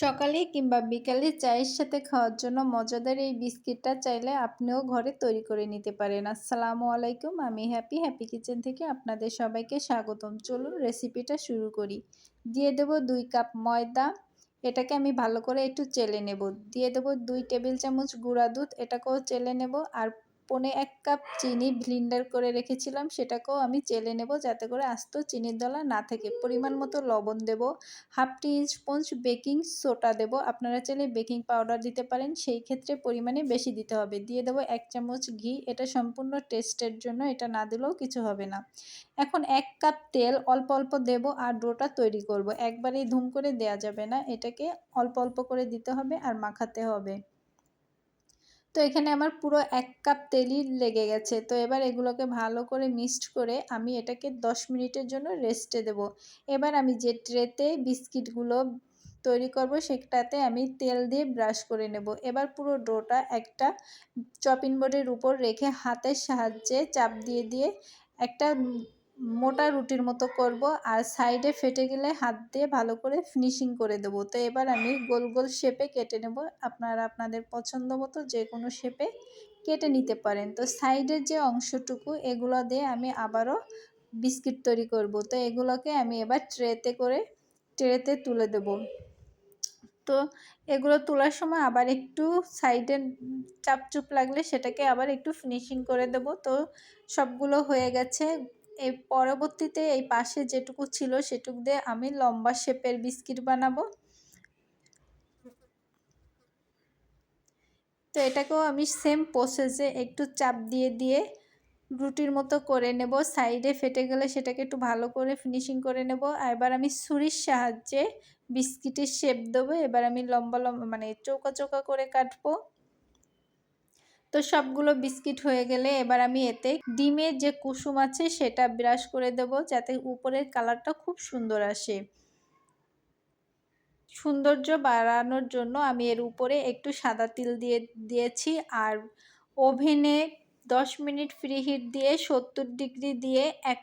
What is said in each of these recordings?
সকালে কিংবা বিকালে চায়ের সাথে খাওয়ার জন্য মজাদার এই বিস্কিটটা চাইলে আপনিও ঘরে তৈরি করে নিতে পারেন। আসসালামু আলাইকুম, আমি হ্যাপি হ্যাপি কিচেন থেকে আপনাদের সবাইকে স্বাগতম। চলুন রেসিপিটা শুরু করি। দিয়ে দেব দুই কাপ ময়দা, এটাকে আমি ভালো করে একটু চেলে নেব। দিয়ে দেব দুই টেবিল চামচ গুঁড়া দুধ, এটাকেও চেলে নেব। আর পনে এক কাপ চিনি ব্লিন্ডার করে রেখেছিলাম, সেটাকেও আমি চেলে নেব যাতে করে আস্ত চিনির দলা না থাকে। পরিমাণ মতো লবণ দেব, হাফ টি স্পঞ্জ বেকিং সোটা দেব। আপনারা চাইলে বেকিং পাউডার দিতে পারেন, সেই ক্ষেত্রে পরিমাণে বেশি দিতে হবে। দিয়ে দেবো এক চামচ ঘি, এটা সম্পূর্ণ টেস্টের জন্য, এটা না দিলেও কিছু হবে না। এখন এক কাপ তেল অল্প অল্প দেব আর ডোটা তৈরি করব। একবারেই ধুম করে দেয়া যাবে না, এটাকে অল্প অল্প করে দিতে হবে আর মাখাতে হবে। তো এখানে আমার পুরো এক কাপ তেলই লেগে গেছে। তো এবার এগুলোকে ভালো করে মিক্সড করে আমি এটাকে 10 মিনিটের জন্য রেস্টে দেব। এবার আমি যে ট্রেতে বিস্কিটগুলো তৈরি করব সেটাতে আমি তেল দিয়ে ব্রাশ করে নেব। এবার পুরো ডোটা একটা চপিং বোর্ডের উপর রেখে হাতের সাহায্যে চাপ দিয়ে দিয়ে একটা মোটা রুটির মতো করব আর সাইডে ফেটে গেলে হাত দিয়ে ভালো করে ফিনিশিং করে দেব। তো এবার আমি গোল গোল শেপে কেটে নেব। আপনারা আপনাদের পছন্দ মতো যে কোনো শেপে কেটে নিতে পারেন। তো সাইডের যে অংশটুকু, এগুলো দিয়ে আমি আবারও বিস্কিট তৈরি করব। তো এগুলোকে আমি এবার ট্রেতে করে ট্রেতে তুলে দেব। তো এগুলো তোলার সময় আবার একটু সাইডে চাপচুপ লাগলে সেটাকে আবার একটু ফিনিশিং করে দেব। তো সবগুলো হয়ে গেছে। এই পরবর্তীতে এই পাশে যেটুকু ছিল সেটুক দিয়ে আমি লম্বা শেপের বিস্কিট বানাবো। তো এটাকেও আমি সেম প্রসেসে একটু চাপ দিয়ে দিয়ে রুটির মতো করে নেব। সাইডে ফেটে গেলে সেটাকে একটু ভালো করে ফিনিশিং করে নেব। এবার আমি ছুরির সাহায্যে বিস্কিটের শেপ দেবো। এবার আমি লম্বা লম্বা মানে চৌকা চৌকা করে কাটবো। তো সবগুলো বিস্কিট হয়ে গেলে এবার আমি এতে ডিমের যে কুসুম আছে সেটা ব্রাশ করে দেব যাতে উপরের কালারটা খুব সুন্দর আসে। সৌন্দর্য বাড়ানোর জন্য আমি এর উপরে একটু সাদা তিল দিয়ে দিয়েছি আর ওভেনে দশ মিনিট ফ্রি হিট দিয়ে সত্তর ডিগ্রি দিয়ে এক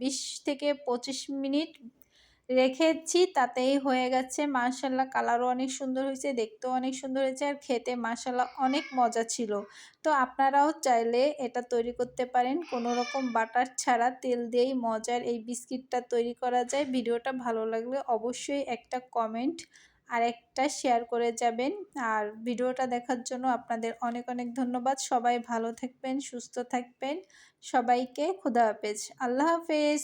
বিশ থেকে পঁচিশ মিনিট রেখেছি, তাতেই হয়ে গেছে। মাশাল্লাহ কালারও অনেক সুন্দর হয়েছে, দেখতেও অনেক সুন্দর হয়েছে আর খেতে মাশাল্লাহ অনেক মজা ছিল। তো আপনারাও চাইলে এটা তৈরি করতে পারেন। কোনো রকম বাটার ছাড়া তেল দিয়েই মজার এই বিস্কিটটা তৈরি করা যায়। ভিডিওটা ভালো লাগলে অবশ্যই একটা কমেন্ট আর একটা শেয়ার করে যাবেন। আর ভিডিওটা দেখার জন্য আপনাদের অনেক অনেক ধন্যবাদ। সবাই ভালো থাকবেন, সুস্থ থাকবেন। সবাইকে খুদা হাফেজ। আল্লাহ হাফেজ।